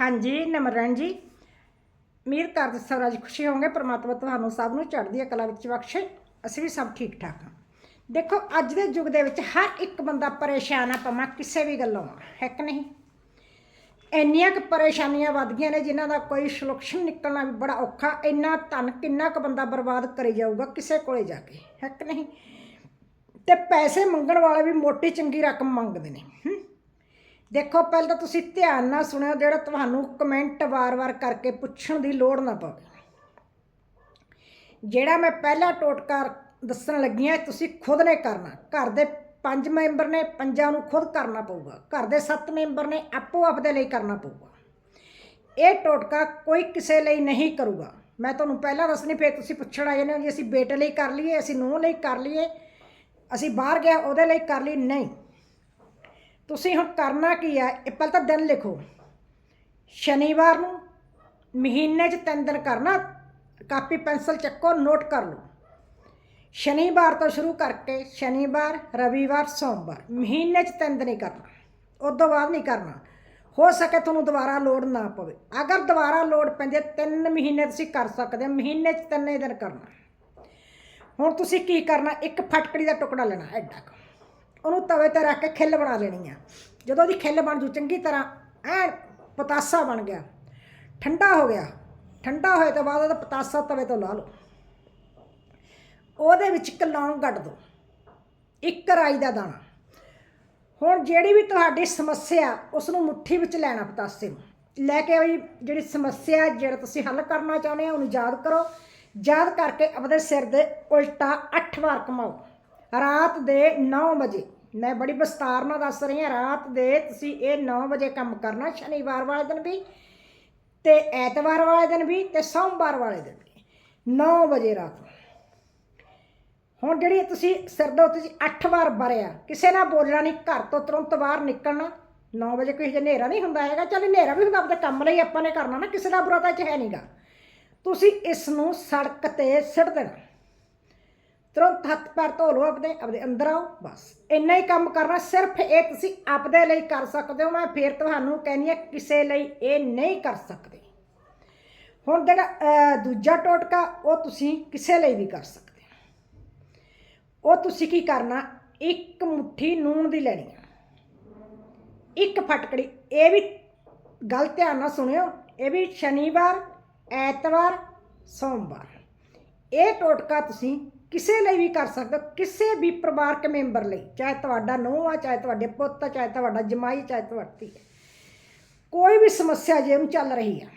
ਹਾਂਜੀ ਨਿਮਰਨ ਜੀ। ਮੀਰ ਕਰਦੇ ਸਭ ਰਾਜ ਖੁਸ਼ੀ ਹੋਣਗੇ, ਪ੍ਰਮਾਤਮਾ ਤੁਹਾਨੂੰ ਸਭ ਨੂੰ ਚੜ੍ਹਦੀ ਕਲਾ ਵਿੱਚ ਬਖਸ਼ੇ। ਅਸੀਂ ਵੀ ਸਭ ਠੀਕ ਠਾਕ ਹਾਂ। ਦੇਖੋ, ਅੱਜ ਦੇ ਯੁੱਗ ਦੇ ਵਿੱਚ ਹਰ ਇੱਕ ਬੰਦਾ ਪਰੇਸ਼ਾਨ ਆ ਪਮਾ ਕਿਸੇ ਵੀ ਗੱਲੋਂ ਹੈ ਕਿ ਨਹੀਂ? ਇੰਨੀਆਂ ਕੁ ਪਰੇਸ਼ਾਨੀਆਂ ਵੱਧ ਗਈਆਂ ਨੇ ਜਿਨ੍ਹਾਂ ਦਾ ਕੋਈ ਸੋਲੂਸ਼ਨ ਨਿਕਲਣਾ ਵੀ ਬੜਾ ਔਖਾ, ਇੰਨਾ ਧਨ ਕਿੰਨਾ ਕੁ ਬੰਦਾ ਬਰਬਾਦ ਕਰੀ ਜਾਊਗਾ ਕਿਸੇ ਕੋਲੇ ਜਾ ਕੇ, ਹੈ ਕਿ ਨਹੀਂ? ਤੇ ਪੈਸੇ ਮੰਗਣ ਵਾਲੇ ਵੀ ਮੋਟੀ ਚੰਗੀ ਰਕਮ ਮੰਗਦੇ ਨੇ, ਹੂੰ। ਦੇਖੋ, ਪਹਿਲਾਂ ਤਾਂ ਤੁਸੀਂ ਧਿਆਨ ਨਾਲ ਸੁਣਿਓ ਜਿਹੜਾ ਤੁਹਾਨੂੰ ਕਮੈਂਟ ਵਾਰ-ਵਾਰ ਕਰਕੇ ਪੁੱਛਣ ਦੀ ਲੋੜ ਨਾ ਪਵੇ। ਜਿਹੜਾ ਮੈਂ ਪਹਿਲਾ ਟੋਟਕਾ ਦੱਸਣ ਲੱਗੀ ਹਾਂ, ਤੁਸੀਂ ਖੁਦ ਨੇ ਕਰਨਾ। ਘਰ ਦੇ ਪੰਜ ਮੈਂਬਰ ਨੇ, ਪੰਜਾਂ ਨੂੰ ਖੁਦ ਕਰਨਾ ਪਊਗਾ। ਘਰ ਦੇ ਸੱਤ ਮੈਂਬਰ ਨੇ, ਆਪੋ ਆਪਦੇ ਲਈ ਕਰਨਾ ਪਊਗਾ। ਇਹ ਟੋਟਕਾ ਕੋਈ ਕਿਸੇ ਲਈ ਨਹੀਂ ਕਰੂਗਾ। ਮੈਂ ਤੁਹਾਨੂੰ ਪਹਿਲਾਂ ਦੱਸਣੀ, ਫਿਰ ਤੁਸੀਂ ਪੁੱਛਣ ਆ ਜਾਂਦੇ ਹੋ ਜੀ, ਅਸੀਂ ਬੇਟੇ ਲਈ ਕਰ ਲਈਏ, ਅਸੀਂ ਨੂੰਹ ਲਈ ਕਰ ਲਈਏ, ਅਸੀਂ ਬਾਹਰ ਗਿਆ, ਉਹਦੇ ਲਈ ਕਰ ਲਈ ਨਹੀਂ। ਤੁਸੀਂ ਹੁਣ ਕਰਨਾ ਕੀ ਹੈ ਇਹ ਪਹਿਲਾਂ ਤਾਂ ਦਿਨ ਲਿਖੋ। ਸ਼ਨੀਵਾਰ ਨੂੰ ਮਹੀਨੇ 'ਚ ਤਿੰਨ ਦਿਨ ਕਰਨਾ, ਕਾਪੀ, ਪੈਨਸਲ ਚੱਕੋ, ਨੋਟ ਕਰ ਲਓ। ਸ਼ਨੀਵਾਰ ਤੋਂ ਸ਼ੁਰੂ ਕਰਕੇ ਸ਼ਨੀਵਾਰ, ਰਵੀਵਾਰ, ਸੋਮਵਾਰ, ਮਹੀਨੇ 'ਚ ਤਿੰਨ ਦਿਨ ਹੀ ਕਰਨਾ। ਉਸ ਤੋਂ ਬਾਅਦ ਨਹੀਂ ਕਰਨਾ। ਹੋ ਸਕੇ ਤੁਹਾਨੂੰ ਦੁਬਾਰਾ ਲੋਡ ਨਾ ਪਵੇ। ਅਗਰ ਦੁਬਾਰਾ ਲੋਡ ਪੈਂਦੇ ਤਿੰਨ ਮਹੀਨੇ ਤੁਸੀਂ ਕਰ ਸਕਦੇ ਮਹੀਨੇ 'ਚ ਤਿੰਨੇ ਦਿਨ ਕਰਨਾ। ਹੁਣ ਤੁਸੀਂ ਕੀ ਕਰਨਾ? ਇੱਕ ਫਟਕੜੀ ਦਾ ਟੁਕੜਾ ਲੈਣਾ, ਐਡਾ ਕੁ। ਉਹਨੂੰ ਤਵੇ ਤੇ ਰੱਖ ਕੇ ਖਿੱਲ ਬਣਾ ਲੈਣੀ ਆ। ਜਦੋਂ ਉਹਦੀ ਖਿੱਲ ਬਣ ਜੂ, ਚੰਗੀ ਤਰ੍ਹਾਂ ਐਨ ਪਤਾਸਾ ਬਣ ਗਿਆ। ਠੰਡਾ ਹੋ ਗਿਆ। ਠੰਡਾ ਹੋਏ ਤੋਂ ਬਾਅਦ ਉਹਦਾ ਪਤਾਸਾ ਤਵੇ ਤੋਂ ਲਾ ਲਓ। ਉਹਦੇ ਵਿੱਚ ਇੱਕ ਲੌਂਗ ਕੱਢ ਦਿਓ ਇੱਕ ਰਾਈ ਦਾ ਦਾਣਾ। ਹੁਣ ਜਿਹੜੀ ਵੀ ਤੁਹਾਡੀ ਸਮੱਸਿਆ ਉਸ ਨੂੰ ਮੁੱਠੀ ਵਿੱਚ ਲੈਣਾ ਪਤਾਸੇ ਨੂੰ। ਲੈ ਕੇ ਵੀ ਜਿਹੜੀ ਸਮੱਸਿਆ, ਜਿਹੜਾ ਤੁਸੀਂ ਹੱਲ ਕਰਨਾ ਚਾਹੁੰਦੇ ਹੋ, ਉਹਨੂੰ ਯਾਦ ਕਰੋ। ਯਾਦ ਕਰਕੇ ਆਪਣੇ ਸਿਰ ਦੇ ਉਲਟਾ 8 ਵਾਰ ਘੁਮਾਓ। ਰਾਤ ਦੇ 9 ਵਜੇ। ਮੈਂ ਬੜੀ ਵਿਸਤਾਰ ਨਾਲ ਦੱਸ ਰਹੀ ਹਾਂ, ਰਾਤ ਦੇ ਤੁਸੀਂ ਇਹ 9 ਵਜੇ ਕੰਮ ਕਰਨਾ, ਸ਼ਨੀਵਾਰ ਵਾਲੇ ਦਿਨ ਵੀ ਤੇ ਐਤਵਾਰ ਵਾਲੇ ਦਿਨ ਵੀ ਤੇ ਸੋਮਵਾਰ ਵਾਲੇ ਦਿਨ ਵੀ। 9 ਵਜੇ ਰਾਤ ਹੁਣ ਜਿਹੜੀ ਤੁਸੀਂ ਸਿਰ ਦੇ ਉੱਤੇ 8 ਵਾਰ ਬਰਿਆ, ਕਿਸੇ ਨਾਲ ਬੋਲਣਾ ਨਹੀਂ, ਘਰ ਤੋਂ ਤੁਰੰਤ ਬਾਹਰ ਨਿਕਲਣਾ 9 ਵਜੇ ਕੋਈ ਹਨੇਰਾ ਨਹੀਂ ਹੁੰਦਾ ਹੈਗਾ, ਚੱਲ ਹਨੇਰਾ ਵੀ ਹੁੰਦਾ ਆਪਣੇ ਕੰਮ ਲਈ ਆਪਾਂ ਨੇ ਕਰਨਾ ਨਾ, ਕਿਸੇ ਦਾ ਬੁਰਾ ਤਾਂ 'ਚ ਹੈ ਨਹੀਂਗਾ ਤੁਸੀਂ ਇਸ ਨੂੰ ਸੜਕ ਤੇ ਸਿੱਟ ਦੇਣਾ। ਤੁਰੰਤ ਹੱਥ ਪੈਰ ਧੋ ਲਓ ਆਪਦੇ ਆਪਦੇ ਅੰਦਰ ਆਓ ਬਸ। ਇੰਨਾ ਹੀ ਕੰਮ ਕਰਨਾ, ਸਿਰਫ ਇਹ ਤੁਸੀਂ ਆਪਦੇ ਲਈ ਕਰ ਸਕਦੇ ਹੋ। ਮੈਂ ਫੇਰ ਤੁਹਾਨੂੰ ਕਹਿੰਦੀ ਹਾਂ, ਕਿਸੇ ਲਈ ਇਹ ਨਹੀਂ ਕਰ ਸਕਦੇ। ਹੁਣ ਜਿਹੜਾ ਦੂਜਾ ਟੋਟਕਾ, ਉਹ ਤੁਸੀਂ ਕਿਸੇ ਲਈ ਵੀ ਕਰ ਸਕਦੇ ਹੋ। ਉਹ ਤੁਸੀਂ ਕੀ ਕਰਨਾ, ਇੱਕ ਮੁਠੀ ਨੂਣ ਦੀ ਲੈਣੀ ਆ। ਇੱਕ ਫਟਕੜੀ, ਇਹ ਵੀ ਗੱਲ ਧਿਆਨ ਨਾਲ ਸੁਣਿਓ, ਇਹ ਵੀ ਸ਼ਨੀਵਾਰ, ਐਤਵਾਰ, ਸੋਮਵਾਰ। ਇਹ ਟੋਟਕਾ ਤੁਸੀਂ ਕਿਸੇ ਲਈ ਵੀ ਕਰ ਸਕਦੇ ਹੋ ਕਿਸੇ ਵੀ ਪਰਿਵਾਰਕ ਮੈਂਬਰ ਲਈ, ਚਾਹੇ ਤੁਹਾਡਾ ਨੂੰਹ ਆ, ਚਾਹੇ ਤੁਹਾਡੇ ਪੁੱਤ ਆ, ਚਾਹੇ ਤੁਹਾਡਾ ਜਮਾਈ, ਚਾਹੇ ਤੁਹਾਡੀ ਹੈ ਕੋਈ ਵੀ ਸਮੱਸਿਆ ਜੇ ਚੱਲ ਰਹੀ ਆ,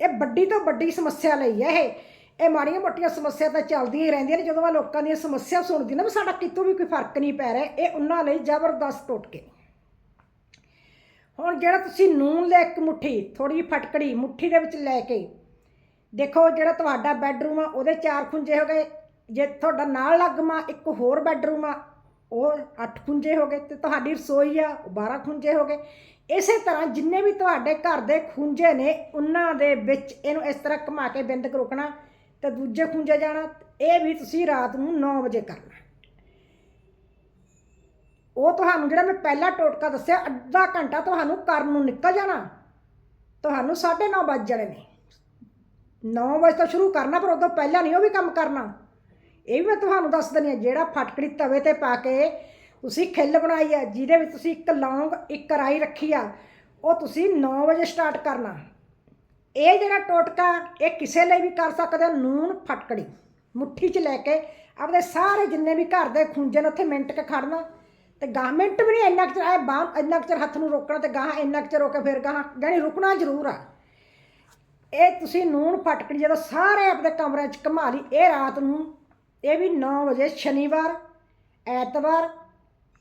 ਇਹ ਵੱਡੀ ਤੋਂ ਵੱਡੀ ਸਮੱਸਿਆ ਲਈ ਹੈ ਇਹ। ਇਹ ਮਾੜੀਆਂ ਮੋਟੀਆਂ ਸਮੱਸਿਆ ਤਾਂ ਚੱਲਦੀਆਂ ਹੀ ਰਹਿੰਦੀਆਂ ਨੇ, ਜਦੋਂ ਮੈਂ ਲੋਕਾਂ ਦੀਆਂ ਸਮੱਸਿਆ ਸੁਣਦੀ ਨਾ, ਵੀ ਸਾਡਾ ਕਿਤੋਂ ਵੀ ਕੋਈ ਫ਼ਰਕ ਨਹੀਂ ਪੈ ਰਿਹਾ, ਇਹ ਉਹਨਾਂ ਲਈ ਜ਼ਬਰਦਸਤ ਟੋਟਕੇ। ਹੁਣ ਜਿਹੜਾ ਤੁਸੀਂ ਨੂਨ ਲੈ ਇੱਕ ਮੁੱਠੀ ਥੋੜੀ ਜਿਹੀ ਫਟਕੜੀ ਮੁੱਠੀ ਦੇ ਵਿੱਚ ਲੈ ਕੇ, ਦੇਖੋ ਜਿਹੜਾ ਤੁਹਾਡਾ ਬੈੱਡਰੂਮ ਆ, ਉਹਦੇ ਚਾਰ ਖੁੰਝੇ ਹੋ ਗਏ ਜੇ ਤੁਹਾਡਾ ਨਾਲ ਲੱਗਮਾ ਇੱਕ ਹੋਰ ਬੈਡਰੂਮ ਆ, ਉਹ 8 ਖੁੰਝੇ ਹੋ ਗਏ ਤੇ ਤੁਹਾਡੀ ਰਸੋਈ ਆ, ਉਹ 12 ਖੁੰਝੇ ਹੋ ਗਏ। ਇਸੇ ਤਰ੍ਹਾਂ ਜਿੰਨੇ ਵੀ ਤੁਹਾਡੇ ਘਰ ਦੇ ਖੁੰਝੇ ਨੇ, ਉਹਨਾਂ ਦੇ ਵਿੱਚ ਇਹਨੂੰ ਇਸ ਤਰ੍ਹਾਂ ਘੁਮਾ ਕੇ ਬਿੰਦਕ ਰੋਕਣਾ ਤੇ ਦੂਜੇ ਖੁੰਝੇ ਜਾਣਾ, ਇਹ ਵੀ ਤੁਸੀਂ ਰਾਤ ਨੂੰ 9 ਵਜੇ ਕਰਨਾ। ਉਹ ਤੁਹਾਨੂੰ ਜਿਹੜਾ ਮੈਂ ਪਹਿਲਾ ਟੋਟਕਾ ਦੱਸਿਆ, ਅੱਧਾ ਘੰਟਾ ਤੁਹਾਨੂੰ ਕਰਨ ਨੂੰ ਨਿਕਲ ਜਾਣਾ। ਤੁਹਾਨੂੰ 9:30 ਵੱਜ ਜਾਣੇ ਨੇ। 9 ਵਜੇ ਤੋਂ ਸ਼ੁਰੂ ਕਰਨਾ, ਪਰ ਉਦੋਂ ਪਹਿਲਾਂ ਨਹੀਂ ਉਹ ਵੀ ਕੰਮ ਕਰਨਾ। ਇਹ ਵੀ ਮੈਂ ਤੁਹਾਨੂੰ ਦੱਸ ਦਿੰਦੀ ਹਾਂ, ਜਿਹੜਾ ਫਟਕੜੀ ਤਵੇ ਤੇ ਪਾ ਕੇ ਤੁਸੀਂ ਖਿੱਲ ਬਣਾਈ ਆ, ਜਿਹਦੇ ਵਿੱਚ ਤੁਸੀਂ ਇੱਕ ਲੌਂਗ, ਇੱਕ ਰਾਈ ਰੱਖੀ ਆ, ਉਹ ਤੁਸੀਂ 9 ਵਜੇ ਸਟਾਰਟ ਕਰਨਾ। ਇਹ ਜਿਹੜਾ ਟੋਟਕਾ, ਇਹ ਕਿਸੇ ਲਈ ਵੀ ਕਰ ਸਕਦੇ ਹੋ ਨੂਨ ਫਟਕੜੀ। ਮੁੱਠੀ 'ਚ ਲੈ ਕੇ ਆਪਦੇ ਸਾਰੇ ਜਿੰਨੇ ਵੀ ਘਰ ਦੇ ਖੁੰਝੇ ਨੇ ਉੱਥੇ ਮਿੰਟ ਕੇ ਖੜਨਾ। ਤੇ ਗਾਹ ਮਿੰਟ ਵੀ ਨਹੀਂ ਇੰਨਾ ਕੁ ਚਿਰ, ਆਏ ਬਾਹ ਇੰਨਾ ਕੁ ਚਿਰ ਹੱਥ ਨੂੰ ਰੋਕਣਾ ਤੇ ਗਾਹ ਇੰਨਾ ਕੁ ਚਿਰ ਰੋਕੇ ਫਿਰ ਗਾਹ ਜਾਣੀ ਰੁਕਣਾ ਜ਼ਰੂਰ ਆ। ਇਹ ਤੁਸੀਂ ਨੂਨ ਫਟਕੜੀ ਜਦੋਂ ਸਾਰੇ ਆਪਣੇ ਕਮਰਿਆਂ 'ਚ ਘੁਮਾ ਲਈ, ਇਹ ਰਾਤ ਨੂੰ ਇਹ ਵੀ 9 ਵਜੇ ਸ਼ਨੀਵਾਰ, ਐਤਵਾਰ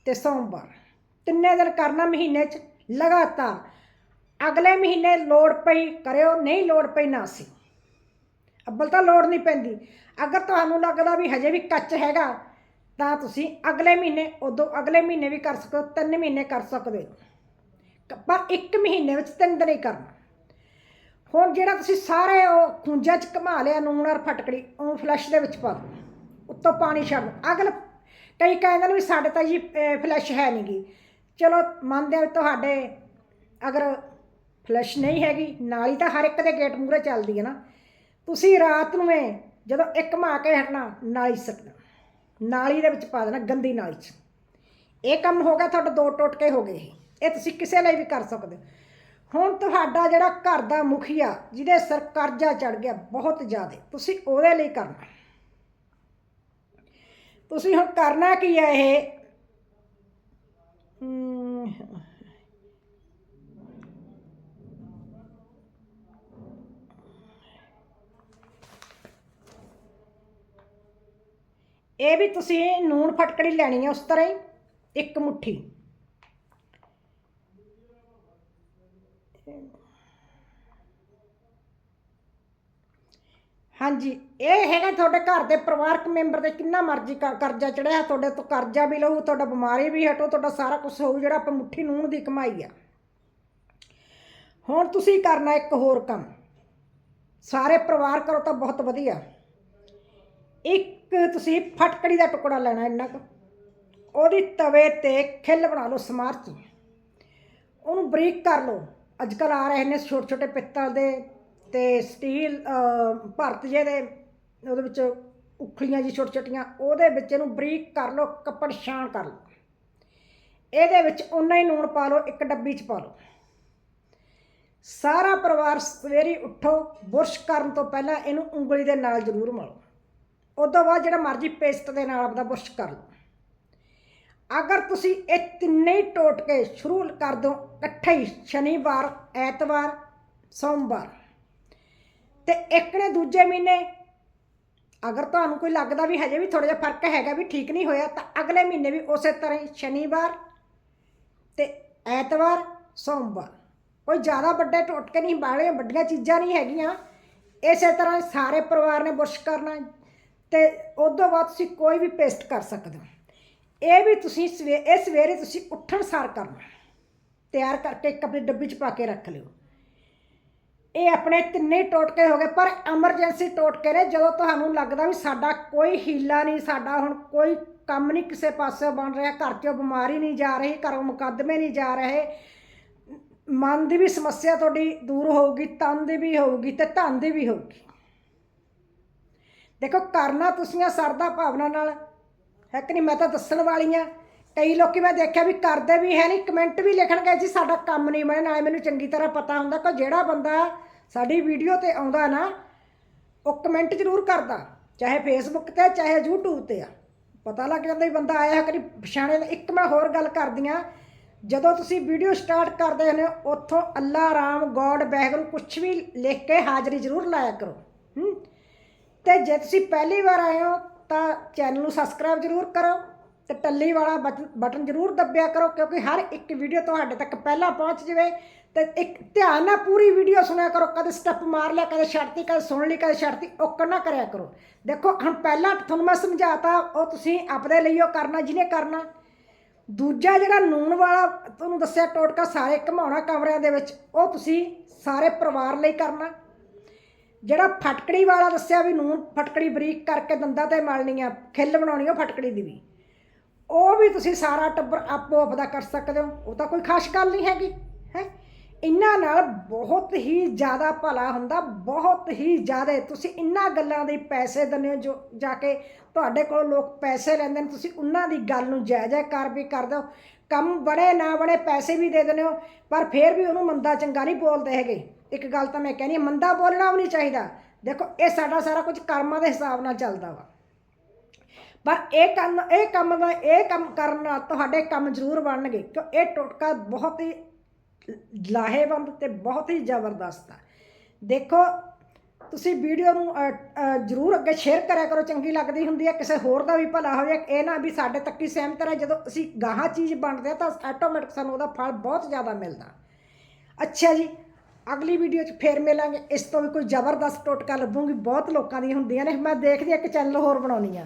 ਤੇ ਸੋਮਵਾਰ। ਤਿੰਨੇ ਦਿਨ ਕਰਨਾ ਮਹੀਨੇ 'ਚ ਲਗਾਤਾਰ। ਅਗਲੇ ਮਹੀਨੇ ਲੋੜ ਪਈ ਕਰਿਓ, ਨਹੀਂ ਲੋੜ ਪਈ ਨਾ ਸੀ ਅੱਬਲ ਤਾਂ ਲੋੜ ਨਹੀਂ ਪੈਂਦੀ। ਅਗਰ ਤੁਹਾਨੂੰ ਲੱਗਦਾ ਵੀ ਹਜੇ ਵੀ ਕੱਚ ਹੈਗਾ, ਤਾਂ ਤੁਸੀਂ ਅਗਲੇ ਮਹੀਨੇ, ਉਦੋਂ ਅਗਲੇ ਮਹੀਨੇ ਵੀ ਕਰ ਸਕੋ, ਤਿੰਨ ਮਹੀਨੇ ਕਰ ਸਕਦੇ ਹੋ। ਪਰ ਇੱਕ ਮਹੀਨੇ ਵਿੱਚ ਤਿੰਨ ਦਿਨ ਹੀ ਕਰਨਾ। ਹੁਣ ਜਿਹੜਾ ਤੁਸੀਂ ਸਾਰੇ ਉਹ ਖੁੰਝਾਂ 'ਚ ਘਮਾ ਲਿਆ, ਨੂਣ ਔਰ ਫਟਕੜੀ, ਉਹ ਫਲੈਸ਼ ਦੇ ਵਿੱਚ ਪਾ ਦਿਓ। ਉੱਤੋਂ ਪਾਣੀ ਛੱਡ ਅਗਲ ਕਈ ਕਹਿੰਦੇ ਨੇ ਵੀ ਸਾਡੇ ਤਾਂ ਜੀ ਫਲੈਸ਼ ਹੈ ਨਹੀਂਗੀ ਚਲੋ, ਮੰਨਦੇ ਆ ਵੀ ਤੁਹਾਡੇ ਅਗਰ ਫਲੈਸ਼ ਨਹੀਂ ਹੈਗੀ, ਨਾਲੀ ਤਾਂ ਹਰ ਇੱਕ ਦੇ ਗੇਟ ਮੂਹਰੇ ਚੱਲਦੀ ਹੈ ਨਾ। ਤੁਸੀਂ ਰਾਤ ਨੂੰ ਇਹ ਜਦੋਂ ਇੱਕ ਮਾ ਕੇ ਹਟਣਾ, ਨਾਲੀ ਸੱਟਣਾ। ਨਾਲੀ ਦੇ ਵਿੱਚ ਪਾ ਦੇਣਾ, ਗੰਦੀ ਨਾਲੀ 'ਚ। ਇਹ ਕੰਮ ਹੋ ਗਿਆ ਤੁਹਾਡੇ, ਦੋ ਟੋਟਕੇ ਹੋ ਗਏ ਇਹ। ਇਹ ਤੁਸੀਂ ਕਿਸੇ ਲਈ ਵੀ ਕਰ ਸਕਦੇ ਹੋ। ਹੁਣ ਤੁਹਾਡਾ ਜਿਹੜਾ ਘਰ ਦਾ ਮੁਖੀਆ, ਜਿਹਦੇ ਸਰ ਕਰਜ਼ਾ ਚੜ ਗਿਆ, ਬਹੁਤ ਜ਼ਿਆਦਾ। ਤੁਸੀਂ ਉਹਦੇ ਲਈ ਕਰਨਾ। ਤੁਸੀਂ ਹੁਣ ਕਰਨਾ ਕੀ ਹੈ ਇਹ? ਇਹ ਵੀ ਤੁਸੀਂ ਨੂਣ ਫਟਕੜੀ ਲੈਣੀ ਹੈ ਉਸ ਤਰ੍ਹਾਂ ਹੀ, ਇੱਕ ਮੁੱਠੀ। ਹਾਂਜੀ, ਇਹ ਹੈਗਾ ਤੁਹਾਡੇ ਘਰ ਦੇ ਪਰਿਵਾਰਕ ਮੈਂਬਰ ਦੇ ਕਿੰਨਾ ਮਰਜ਼ੀ ਕਰ- ਕਰਜ਼ਾ ਚੜਿਆ, ਤੁਹਾਡੇ ਤੋਂ ਕਰਜ਼ਾ ਵੀ ਲਊ, ਤੁਹਾਡਾ ਬਿਮਾਰੀ ਵੀ ਹਟੋ, ਤੁਹਾਡਾ ਸਾਰਾ ਕੁਝ ਹੋਊ, ਜਿਹੜਾ ਆਪਾਂ ਮੁੱਠੀ ਨੂਣ ਦੀ ਕਮਾਈ ਆ। ਹੁਣ ਤੁਸੀਂ ਕਰਨਾ ਇੱਕ ਹੋਰ ਕੰਮ। ਸਾਰੇ ਪਰਿਵਾਰ ਕਰੋ ਤਾਂ ਬਹੁਤ ਵਧੀਆ। ਇੱਕ ਤੁਸੀਂ ਫਟਕੜੀ ਦਾ ਟੁਕੜਾ ਲੈਣਾ ਇੰਨਾ ਕੁ। ਉਹਦੀ ਤਵੇ ਤੇ ਖਿੱਲ ਬਣਾ ਲਓ ਸਮਾਰਚ ਉਹਨੂੰ ਬਰੀਕ ਕਰ ਲਓ। ਅੱਜ ਕੱਲ ਆ ਰਹੇ ਨੇ ਛੋਟੇ ਛੋਟੇ ਪਿੱਤਲ ਦੇ ਤੇ ਸਟੀਲ ਭਰਤ ਜੇ ਦੇ ਉਹਦੇ ਵਿੱਚ ਉਖਲੀਆਂ ਜੀ ਛੋਟੇ ਛੋਟੀਆਂ, ਉਹਦੇ ਵਿੱਚ ਇਹਨੂੰ ਬਰੀਕ ਕਰ ਲਓ, ਕੱਪੜ ਛਾਣ ਕਰ ਲਓ। ਇਹਦੇ ਵਿੱਚ ਉਨਾ ਹੀ ਨੂਣ ਪਾ ਲਓ, ਇੱਕ ਡੱਬੀ 'ਚ ਪਾ ਲਓ। ਸਾਰਾ ਪਰਿਵਾਰ ਸਵੇਰੇ ਉੱਠੋ, ਬੁਰਸ਼ ਕਰਨ ਤੋਂ ਪਹਿਲਾਂ ਇਹਨੂੰ ਉਂਗਲੀ ਦੇ ਨਾਲ ਜ਼ਰੂਰ ਮਲੋ ਉਸ ਤੋਂ ਬਾਅਦ ਜਿਹੜਾ ਮਰਜ਼ੀ ਪੇਸਟ ਦੇ ਨਾਲ ਆਪਦਾ ਬੁਰਸ਼ ਕਰ ਲਓ। ਅਗਰ ਤੁਸੀਂ ਇਹ ਤਿੰਨੇ ਹੀ ਟੋਟਕੇ ਸ਼ੁਰੂ ਕਰ ਦਿਓ ਇਕੱਠੇ ਹੀ, ਸ਼ਨੀਵਾਰ, ਐਤਵਾਰ, ਸੋਮਵਾਰ। ਤੇ ਇੱਕ ਨੇ ਦੂਜੇ ਮਹੀਨੇ, ਅਗਰ ਤੁਹਾਨੂੰ ਕੋਈ ਲੱਗਦਾ ਵੀ ਹਜੇ ਵੀ ਥੋੜਾ ਜਿਹਾ ਫ਼ਰਕ ਹੈਗਾ ਵੀ ਠੀਕ ਨਹੀਂ ਹੋਇਆ, ਤਾਂ ਅਗਲੇ ਮਹੀਨੇ ਵੀ ਉਸੇ ਤਰ੍ਹਾਂ ਹੀ, ਸ਼ਨੀਵਾਰ ਤੇ ਐਤਵਾਰ, ਸੋਮਵਾਰ। ਕੋਈ ਜ਼ਿਆਦਾ ਵੱਡੇ ਟੋਟਕੇ ਨਹੀਂ ਬਾਲੇ ਵੱਡੀਆਂ ਚੀਜ਼ਾਂ ਨਹੀਂ ਹੈਗੀਆਂ। ਇਸੇ ਤਰ੍ਹਾਂ ਸਾਰੇ ਪਰਿਵਾਰ ਨੇ ਬੁਰਸ਼ ਕਰਨਾ ਤੇ ਉਸ ਤੋਂ ਬਾਅਦ ਤੁਸੀਂ ਕੋਈ ਵੀ ਪੇਸਟ ਕਰ ਸਕਦੇ ਹੋ। ਇਹ ਵੀ ਤੁਸੀਂ ਸਵੇ, ਇਹ ਸਵੇਰੇ ਤੁਸੀਂ ਉੱਠਣ ਸਾਰ ਕਰਨਾ। ਤਿਆਰ ਕਰਕੇ ਇੱਕ ਆਪਣੀ ਡੱਬੀ 'ਚ ਪਾ ਕੇ ਰੱਖ ਲਿਓ। ਇਹ ਆਪਣੇ ਤਿੰਨੇ ਟੋਟਕੇ ਹੋ ਗਏ, ਪਰ ਐਮਰਜੈਂਸੀ ਟੋਟਕੇ ਨੇ, ਜਦੋਂ ਤੁਹਾਨੂੰ ਲੱਗਦਾ ਵੀ ਸਾਡਾ ਕੋਈ ਹੀਲਾ ਨਹੀਂ, ਸਾਡਾ ਹੁਣ ਕੋਈ ਕੰਮ ਨਹੀਂ ਕਿਸੇ ਪਾਸੇ ਬਣ ਰਿਹਾ, ਘਰ 'ਚੋਂ ਬਿਮਾਰੀ ਨਹੀਂ ਜਾ ਰਹੀ, ਘਰੋਂ ਮੁਕੱਦਮੇ ਨਹੀਂ ਜਾ ਰਹੇ, ਮਨ ਦੀ ਵੀ ਸਮੱਸਿਆ ਤੁਹਾਡੀ ਦੂਰ ਹੋਊਗੀ, ਤਨ ਦੀ ਵੀ ਹੋਊਗੀ ਤੇ ਧਨ ਦੀ ਵੀ ਹੋਊਗੀ। ਦੇਖੋ, ਕਰਨਾ ਤੁਸੀਂ ਆ ਸਰਦਾ ਭਾਵਨਾ ਨਾਲ, ਹੈ ਕਿ ਨਹੀਂ? ਮੈਂ ਤਾਂ ਦੱਸਣ ਵਾਲੀ ਆ ਕਈ ਲੋਕੀ ਮੈਂ ਦੇਖਿਆ ਵੀ ਕਰਦੇ ਵੀ ਹੈ ਨਹੀਂ, ਕਮੈਂਟ ਵੀ ਲਿਖਣਗੇ, ਜੀ ਸਾਡਾ ਕੰਮ ਨਹੀਂ ਬਣਿਆ, ਨਾਲੇ ਮੈਨੂੰ ਚੰਗੀ ਤਰ੍ਹਾਂ ਪਤਾ ਹੁੰਦਾ ਕਿ ਜਿਹੜਾ ਬੰਦਾ ਸਾਡੀ ਵੀਡੀਓ ਤੇ ਆਉਂਦਾ ਨਾ, ਉਹ ਕਮੈਂਟ ਜ਼ਰੂਰ ਕਰਦਾ, ਚਾਹੇ ਫੇਸਬੁੱਕ ਤੇ ਚਾਹੇ YouTube ਤੇ ਆ। ਪਤਾ ਲੱਗ ਜਾਂਦਾ ਵੀ ਬੰਦਾ ਆਇਆ ਕਰੀ ਪਛਾਣੇ ਇੱਕ ਮੈਂ ਹੋਰ ਗੱਲ ਕਰਦੀ ਆ, ਜਦੋਂ ਤੁਸੀਂ ਵੀਡੀਓ ਸਟਾਰਟ ਕਰਦੇ ਹੋ, ਉੱਥੋਂ ਅੱਲਾ ਰਾਮ, ਗੋਡ ਬੈਗਰੂ ਕੁਝ ਵੀ ਲਿਖ ਕੇ ਹਾਜ਼ਰੀ ਜ਼ਰੂਰ ਲਾਇਆ ਕਰੋ। ਹੂੰ? ਤੇ ਜੇ ਤੁਸੀਂ ਪਹਿਲੀ ਵਾਰ ਆਏ ਹੋ, ਤਾਂ ਚੈਨਲ ਨੂੰ ਸਬਸਕ੍ਰਾਈਬ ਜ਼ਰੂਰ ਕਰੋ। ਤੇ ਟੱਲੀ ਵਾਲਾ ਬਟ, ਬਟਨ ਜ਼ਰੂਰ ਦੱਬਿਆ ਕਰੋ, ਕਿਉਂਕਿ ਹਰ ਇੱਕ ਵੀਡੀਓ ਤੁਹਾਡੇ ਤੱਕ ਪਹਿਲਾਂ ਪਹੁੰਚ ਜਾਵੇ ਤੇ ਇੱਕ ਧਿਆਨ ਨਾਲ ਪੂਰੀ ਵੀਡੀਓ ਸੁਣਿਆ ਕਰੋ, ਕਦੇ ਸਟੈਪ ਮਾਰ ਲਿਆ, ਕਦੇ ਛੱਡਤੀ, ਕਦੇ ਸੁਣ ਲਈ, ਕਦੇ ਛੱਡਤੀ ਉਹ ਨਾ ਕਰਿਆ ਕਰੋ। ਦੇਖੋ, ਹੁਣ ਪਹਿਲਾਂ ਤੁਹਾਨੂੰ ਮੈਂ ਸਮਝਾਤਾ, ਉਹ ਤੁਸੀਂ ਆਪਦੇ ਲਈ ਉਹ ਕਰਨਾ ਜਿਹਨੇ ਕਰਨਾ। ਦੂਜਾ ਜਿਹੜਾ ਨੂਨ ਵਾਲਾ ਤੁਹਾਨੂੰ ਦੱਸਿਆ, ਟੋਟਕਾ ਸਾਰੇ ਘਮਾਉਣਾ ਕਮਰਿਆਂ ਦੇ ਵਿੱਚ, ਉਹ ਤੁਸੀਂ ਸਾਰੇ ਪਰਿਵਾਰ ਲਈ ਕਰਨਾ। ਜਿਹੜਾ ਫਟਕੜੀ ਵਾਲਾ ਦੱਸਿਆ ਵੀ ਨੂਨ ਫਟਕੜੀ ਬਰੀਕ ਕਰਕੇ ਦੰਦਾਂ ਤੇ ਮਲਣੀ ਆ ਖਿੱਲ ਬਣਾਉਣੀ, ਉਹ ਫਟਕੜੀ ਦੀ ਵੀ। ਉਹ ਵੀ ਤੁਸੀਂ ਸਾਰਾ ਟੱਬਰ ਆਪੋ ਆਪ ਦਾ ਕਰ ਸਕਦੇ ਹੋ। ਉਹ ਤਾਂ ਕੋਈ ਖਾਸ ਗੱਲ ਨਹੀਂ ਹੈਗੀ, ਹੈ? ਇਹਨਾਂ ਨਾਲ ਬਹੁਤ ਹੀ ਜ਼ਿਆਦਾ ਭਲਾ ਹੁੰਦਾ, ਬਹੁਤ ਹੀ ਜ਼ਿਆਦਾ। ਤੁਸੀਂ ਇਹਨਾਂ ਗੱਲਾਂ ਦੇ ਪੈਸੇ ਦਿੰਦੇ ਹੋ ਜੋ, ਜਾ ਕੇ ਤੁਹਾਡੇ ਕੋਲ ਲੋਕ ਪੈਸੇ ਲੈਂਦੇ ਨੇ, ਤੁਸੀਂ ਉਹਨਾਂ ਦੀ ਗੱਲ ਨੂੰ ਜੈ ਜੈਕਾਰ ਵੀ ਕਰ ਦਿਓ ਕੰਮ ਬੜੇ ਨਾ ਬੜੇ ਪੈਸੇ ਵੀ ਦੇ ਦਿੰਦੇ ਹੋ, ਪਰ ਫਿਰ ਵੀ ਉਹਨੂੰ ਮੰਦਾ ਚੰਗਾ ਨਹੀਂ ਬੋਲਦੇ ਹੈਗੇ। ਇੱਕ ਗੱਲ ਤਾਂ ਮੈਂ ਕਹਿੰਦੀ ਮੰਦਾ ਬੋਲਣਾ ਵੀ ਨਹੀਂ ਚਾਹੀਦਾ। ਦੇਖੋ, ਇਹ ਸਾਡਾ ਸਾਰਾ ਕੁਝ ਕਰਮਾਂ ਦੇ ਹਿਸਾਬ ਨਾਲ ਚੱਲਦਾ ਵਾ। ਪਰ ਇਹ ਕੰਮ ਇਹ ਕੰਮ ਦਾ, ਇਹ ਕੰਮ ਕਰਨ ਨਾਲ ਤੁਹਾਡੇ ਕੰਮ ਜ਼ਰੂਰ ਬਣਨਗੇ, ਕਿਉਂ ਇਹ ਟੋਟਕਾ ਬਹੁਤ ਹੀ ਲਾਹੇਵੰਦ ਤੇ ਬਹੁਤ ਹੀ ਜ਼ਬਰਦਸਤ ਆ। ਦੇਖੋ, ਤੁਸੀਂ ਵੀਡੀਓ ਨੂੰ ਜ਼ਰੂਰ ਅੱਗੇ ਸ਼ੇਅਰ ਕਰਿਆ ਕਰੋ, ਚੰਗੀ ਲੱਗਦੀ ਹੁੰਦੀ ਹੈ, ਕਿਸੇ ਹੋਰ ਦਾ ਵੀ ਭਲਾ ਹੋ ਜਾਏ ਇਹ ਨਾ ਵੀ ਸਾਡੇ ਤੱਕ ਹੀ ਸਹਿਮਤ ਰਹੇ, ਜਦੋਂ ਅਸੀਂ ਗਾਹਾਂ ਚੀਜ਼ ਬਣਦੇ ਆ ਤਾਂ ਆਟੋਮੈਟਿਕ ਸਾਨੂੰ ਉਹਦਾ ਫਲ ਬਹੁਤ ਜ਼ਿਆਦਾ ਮਿਲਦਾ। ਅੱਛਾ ਜੀ, ਅਗਲੀ ਵੀਡੀਓ 'ਚ ਫੇਰ ਮਿਲਾਂਗੇ, ਇਸ ਤੋਂ ਵੀ ਕੋਈ ਜ਼ਬਰਦਸਤ ਟੋਟਕਾ ਲੱਭੂਗੀ, ਬਹੁਤ ਲੋਕਾਂ ਦੀਆਂ ਹੁੰਦੀਆਂ ਨੇ, ਮੈਂ ਦੇਖਦੀ ਹਾਂ ਇੱਕ ਚੈਨਲ ਹੋਰ ਬਣਾਉਣੀ ਆ।